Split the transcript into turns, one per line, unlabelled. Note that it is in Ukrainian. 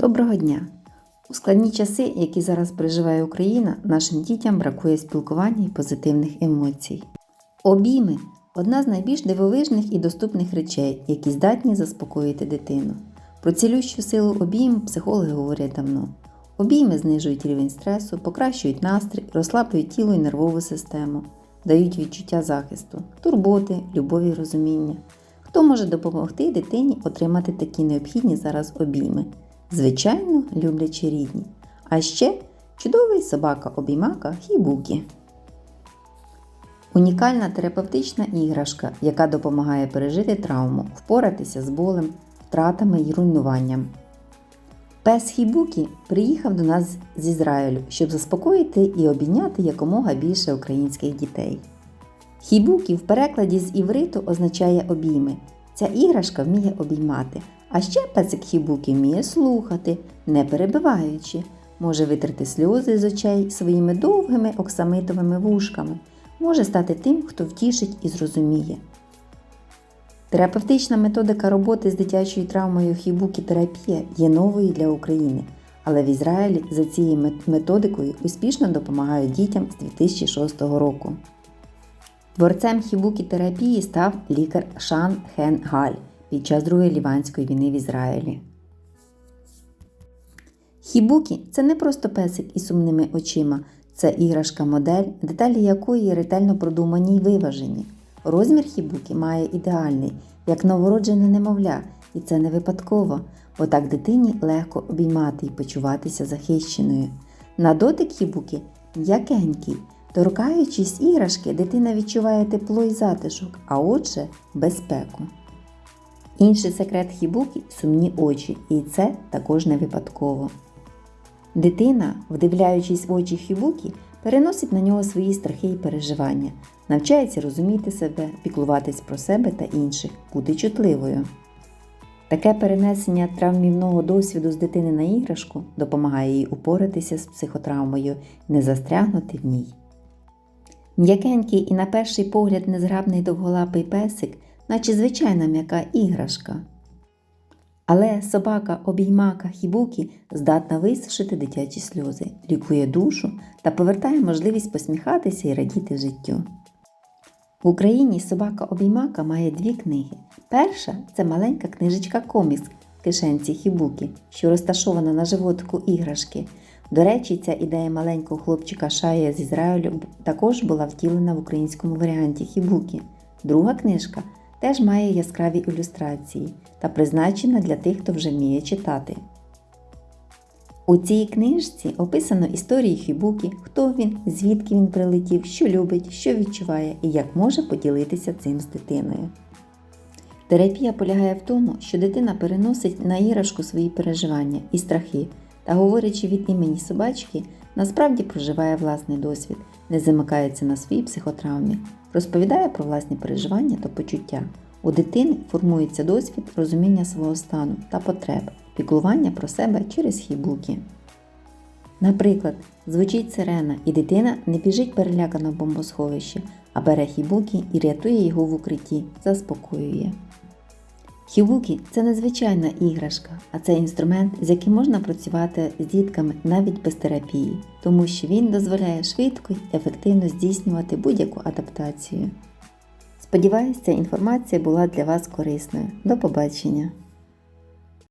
Доброго дня! У складні часи, які зараз переживає Україна, нашим дітям бракує спілкування і позитивних емоцій. Обійми одна з найбільш дивовижних і доступних речей, які здатні заспокоїти дитину. Про цілющу силу обійму психологи говорять давно. Обійми знижують рівень стресу, покращують настрій, розслаблюють тіло і нервову систему, дають відчуття захисту, турботи, любові і розуміння. Хто може допомогти дитині отримати такі необхідні зараз обійми? Звичайно, люблячі рідні. А ще чудовий собака-обіймака Хібукі. Унікальна терапевтична іграшка, яка допомагає пережити травму, впоратися з болем, втратами і руйнуванням. Пес Хібукі приїхав до нас з Ізраїлю, щоб заспокоїти і обійняти якомога більше українських дітей. Хібукі в перекладі з івриту означає обійми. Ця іграшка вміє обіймати, а ще песик Хібукі вміє слухати, не перебиваючи, може витерти сльози з очей своїми довгими оксамитовими вушками, може стати тим, хто втішить і зрозуміє. Терапевтична методика роботи з дитячою травмою хібукі терапія є новою для України, але в Ізраїлі за цією методикою успішно допомагають дітям з 2006 року. Творцем хібукі терапії став лікар Шан Хен Галь під час Другої ліванської війни в Ізраїлі. Хібукі це не просто песик із сумними очима, це іграшка-модель, деталі якої ретельно продумані й виважені. Розмір хібукі має ідеальний, як новороджене немовля, і це не випадково, бо так дитині легко обіймати і почуватися захищеною. На дотик хібукі м'якенький. Торкаючись іграшки, дитина відчуває тепло і затишок, а отже, безпеку. Інший секрет хібукі сумні очі, і це також не випадково. Дитина, вдивляючись в очі хібукі, переносить на нього свої страхи і переживання, навчається розуміти себе, піклуватись про себе та інших, бути чутливою. Таке перенесення травмівного досвіду з дитини на іграшку допомагає їй упоратися з психотравмою не застрягнути в ній. М'якенький і на перший погляд незграбний довголапий песик, наче звичайна м'яка іграшка. Але собака обіймака хібукі здатна висушити дитячі сльози, лікує душу та повертає можливість посміхатися і радіти життю. В Україні собака обіймака має дві книги. Перша це маленька книжечка комікс в кишенці хібукі, що розташована на животику іграшки. До речі, ця ідея маленького хлопчика Шая з Ізраїлю також була втілена в українському варіанті хібукі. Друга книжка теж має яскраві ілюстрації та призначена для тих, хто вже вміє читати. У цій книжці описано історії Хібукі, хто він, звідки він прилетів, що любить, що відчуває і як може поділитися цим з дитиною. Терапія полягає в тому, що дитина переносить на іграшку свої переживання і страхи та, говорячи від імені собачки, насправді проживає власний досвід, не замикається на своїй психотравмі, розповідає про власні переживання та почуття. У дитини формується досвід розуміння свого стану та потреб, піклування про себе через хібуки. Наприклад, звучить сирена, і дитина не біжить перелякано в бомбосховище, а бере хібуки і рятує його в укритті, заспокоює. Хібукі це незвичайна іграшка, а це інструмент, з яким можна працювати з дітками навіть без терапії, тому що він дозволяє швидко й ефективно здійснювати будь-яку адаптацію. Сподіваюся, ця інформація була для вас корисною. До побачення!